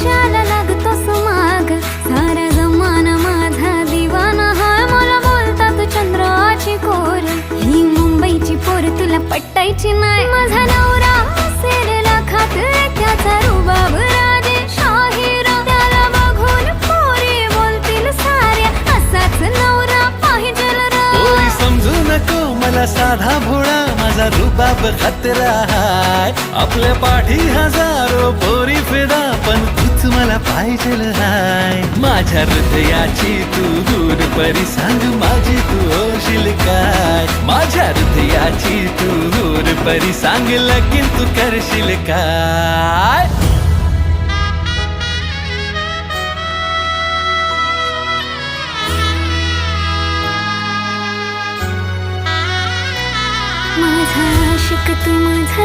कशाला लागतो सुमाग सारा जमाना माझा दिवाना हाय मला बोलतात चंद्राची कोर. ही मुंबईची पोर तुला पट्टायची नाही. माझा नवरा असेल लाखात त्याचा रुबाब राजे शाहीर त्याला बघून पोरी बोलतील साऱ्या. असाच नवरा पाहिजे समजू नको मला साधा भोळा माझा रुबाब खतरा हाय. आपल्या पाठी हजारो पोरी फिदा तूच पाहिजे हाय माझ्या हृदयाची तू दूर परी सांग माझी तू होशील काय? माझ्या हृदयाची तू दूर परी सांग लगीन तू करशील काय? माझा शिक तू माझा